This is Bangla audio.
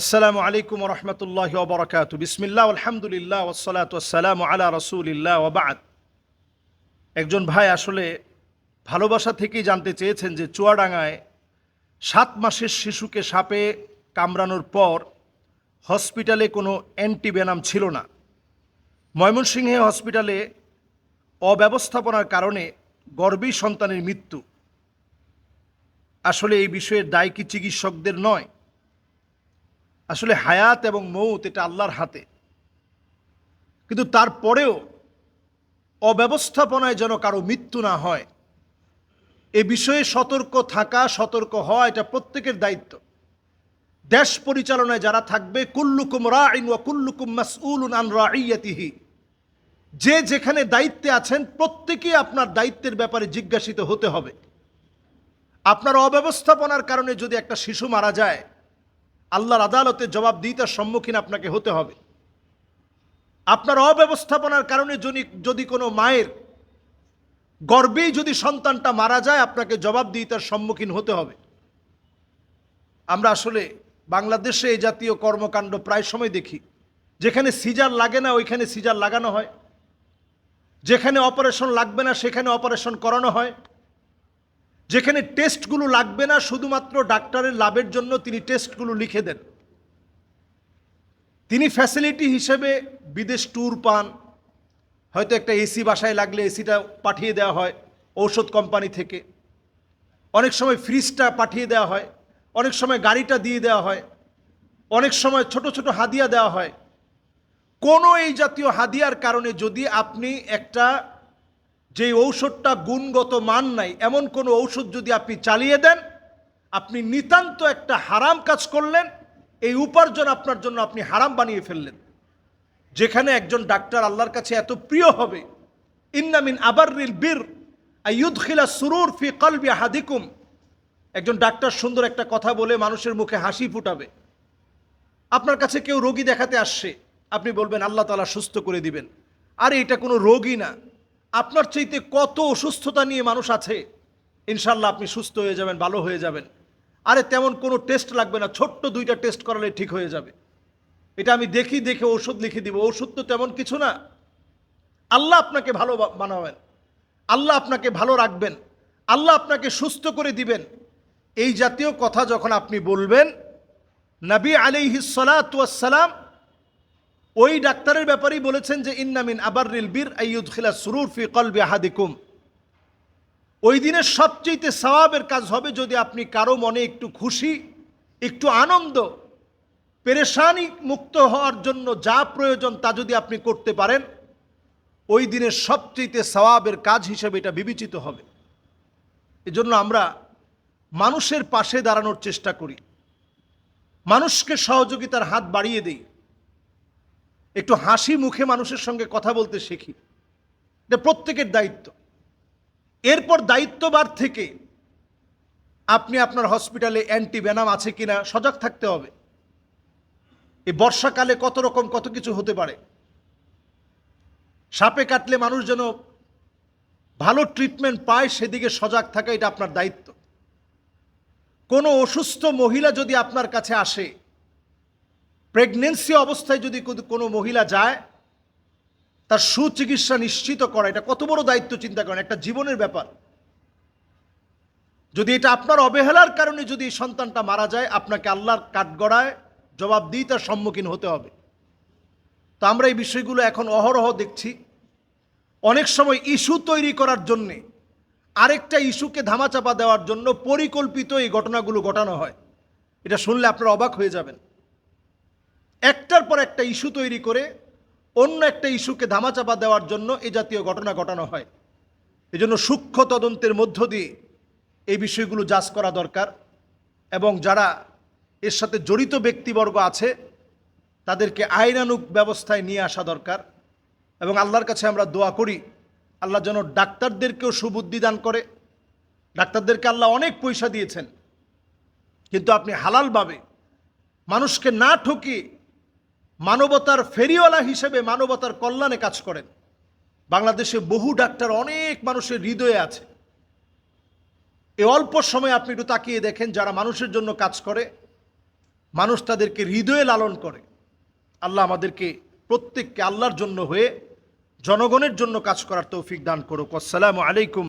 আসসালামু আলাইকুম রহমতুল্লাহ ওবরাকাত বিসমিল্লাহ, আলহামদুলিল্লাহ ওসলাত আসসালাম আলা রসুলিল্লাহ ওবাদ একজন ভাই আসলে ভালোবাসা থেকেই জানতে চেয়েছেন যে চুয়াডাঙ্গায় সাত মাসের শিশুকে সাপে কামড়ানোর পর হসপিটালে কোনো অ্যান্টিবেনাম ছিল না। ময়মনসিংহে হসপিটালে অব্যবস্থাপনার কারণে গর্ভী সন্তানের মৃত্যু। আসলে এই বিষয়ের দায় কি চিকিৎসকদের নয়? আসলে হায়াত এবং মৌত এটা আল্লাহর হাতে। কিন্তু তারপরেও অব্যবস্থাপনায় যেন কারও মৃত্যু না হয়, এ বিষয়ে সতর্ক থাকা, সতর্ক হওয়া এটা প্রত্যেকের দায়িত্ব। দেশ পরিচালনায় যারা থাকবে, কুল্লুকুম রাইন ওয়া কুল্লুকুম মাসউলুন আন রাইয়াতিহি যে যেখানে দায়িত্বে আছেন প্রত্যেকেই আপনার দায়িত্বের ব্যাপারে জিজ্ঞাসিত হতে হবে। আপনার অব্যবস্থাপনার কারণে যদি একটা শিশু মারা যায় আল্লাহর আদালতে জবাব জবাবদিহিতার সম্মুখীন আপনাকে হতে হবে। আপনার অব্যবস্থাপনার কারণে যদি যদি কোনো মায়ের গর্বেই যদি সন্তানটা মারা যায়, আপনাকে জবাব জবাবদিহিতার সম্মুখীন হতে হবে। আমরা আসলে বাংলাদেশে এই জাতীয় কর্মকাণ্ড প্রায় সময় দেখি। যেখানে সিজার লাগে না, ওইখানে সিজার লাগানো হয়। যেখানে অপারেশন লাগবে না, সেখানে অপারেশন করানো হয়। যেখানে টেস্টগুলো লাগবে না, শুধুমাত্র ডাক্তারের লাভের জন্য তিনি টেস্টগুলো লিখে দেন। তিনি ফ্যাসিলিটি হিসেবে বিদেশ ট্যুর পান। হয়তো একটা এসি বাসায় লাগলে এসিটা পাঠিয়ে দেওয়া হয় ঔষধ কোম্পানি থেকে। অনেক সময় ফ্রিজটা পাঠিয়ে দেওয়া হয়, অনেক সময় গাড়িটা দিয়ে দেওয়া হয়, অনেক সময় ছোট ছোট হাদিয়া দেওয়া হয়। কোনো এই জাতীয় হাদিয়ার কারণে যদি আপনি একটা যে ঔষধটা গুণগত মান নাই, এমন কোনো ঔষধ যদি আপনি চালিয়ে দেন, আপনি নিতান্ত একটা হারাম কাজ করলেন, এই উপার্জন আপনার জন্য আপনি হারাম বানিয়ে ফেললেন। যেখানে একজন ডাক্তার আল্লাহর কাছে এত প্রিয় হবে ইন্নামিন আবারিল বীর আইয়ুদখিলা সুরুর ফি কলবি হাদিকুম একজন ডাক্তার সুন্দর একটা কথা বলে মানুষের মুখে হাসি ফুটাবে। আপনার কাছে কেউ রোগী দেখাতে আসছে, আপনি বলবেন, আল্লাহ তালা সুস্থ করে দিবেন। আরে, এটা কোনো রোগই না। আপনার চাইতে কত অসুস্থতা নিয়ে মানুষ আছে? ইনশাল্লাহ আপনি সুস্থ হয়ে যাবেন, ভালো হয়ে যাবেন। আরে তেমন কোনো টেস্ট লাগবে না, ছোট্ট দুইটা টেস্ট করালে ঠিক হয়ে যাবে। এটা আমি দেখি, দেখে ওষুধ লিখে দিব। ওষুধ তো তেমন কিছু না। আল্লাহ আপনাকে ভালো বানাবেন। আল্লাহ আপনাকে ভালো রাখবেন। আল্লাহ আপনাকে সুস্থ করে দিবেন। এই জাতীয় কথা যখন আপনি বলবেন, নবী আলিহিসালাম ওই ডাক্তারের ব্যাপারেই বলেছেন যে ইন্নামিন আবারিল বীর আইয়ুদ খিলা সুরুর ফি কলবি আহাদিকুম। ওই দিনের সবচেয়ে সওয়াবের কাজ হবে যদি আপনি কারও মনে একটু খুশি, একটু আনন্দ, পেরেশানি মুক্ত হওয়ার জন্য যা প্রয়োজন তা যদি আপনি করতে পারেন, ওই দিনের সবচেয়ে সওয়াবের কাজ হিসেবে এটা বিবেচিত হবে। এজন্য আমরা মানুষের পাশে দাঁড়ানোর চেষ্টা করি। মানুষকে সহযোগিতার হাত বাড়িয়ে দেই। একটু হাসি মুখে মানুষের সঙ্গে কথা বলতে শিখি। এটা প্রত্যেকের দায়িত্ব। এরপর দায়িত্ববার থেকে আপনি আপনার হসপিটালে অ্যান্টিভেনাম আছে কিনা সজাগ থাকতে হবে। এই বর্ষাকালে কত রকম কত কিছু হতে পারে। সাপে কাটলে মানুষ যেন ভালো ট্রিটমেন্ট পায় সেদিকে সজাগ থাকা এটা আপনার দায়িত্ব। কোনো অসুস্থ মহিলা যদি আপনার কাছে আসে প্রেগনেন্সি অবস্থায় যদি কোনো- মহিলা যায়, তার সুচিকিৎসা নিশ্চিত করা, এটা কত বড় দায়িত্ব চিন্তা করেন, একটা জীবনের ব্যাপার। যদি এটা আপনার অবহেলার কারণে যদি সন্তানটা মারা যায়, আপনাকে আল্লাহর কাঠগড়ায় জবাবদিহিতার সম্মুখীন হতে হবে। তো আমরা এই বিষয়গুলো এখন অহরহ দেখছি। অনেক সময় ইস্যু তৈরি করার জন্যে, আরেকটা ইস্যুকে ধামাচাপা দেওয়ার জন্য পরিকল্পিত এই ঘটনাগুলো ঘটানো হয়। এটা শুনলে আপনারা অবাক হয়ে যাবেন। একটার পর একটা ইস্যু তৈরি করে অন্য একটা ইস্যুকে ধামাচাপা দেওয়ার জন্য এ জাতীয় ঘটনা ঘটানো হয়। এজন্য সূক্ষ্ম তদন্তের মধ্য দিয়ে এই বিষয়গুলো যাচ করা দরকার এবং যারা এর সাথে জড়িত ব্যক্তিবর্গ আছে, তাদেরকে আইনানুক ব্যবস্থায় নিয়ে আসা দরকার এবং আল্লাহর কাছে আমরা দোয়া করি, আল্লাহ যেন ডাক্তারদেরকেও সুবুদ্ধি দান করে। ডাক্তারদেরকে আল্লাহ অনেক পয়সা দিয়েছেন, কিন্তু আপনি হালালভাবে মানুষকে না ঠকিয়ে মানবতার ফেরিওয়ালা হিসেবে মানবতার কল্যাণে কাজ করেন। বাংলাদেশে বহু ডাক্তার, অনেক মানুষের হৃদয়ে আছে। এ অল্প সময় আপনি একটু তাকিয়ে দেখেন যারা মানুষের জন্য কাজ করে, মানুষ তাদেরকে হৃদয়ে লালন করে। আল্লাহ আমাদেরকে প্রত্যেককে আল্লাহর জন্য হয়ে জনগণের জন্য কাজ করার তৌফিক দান করুক। আসসালামু আলাইকুম।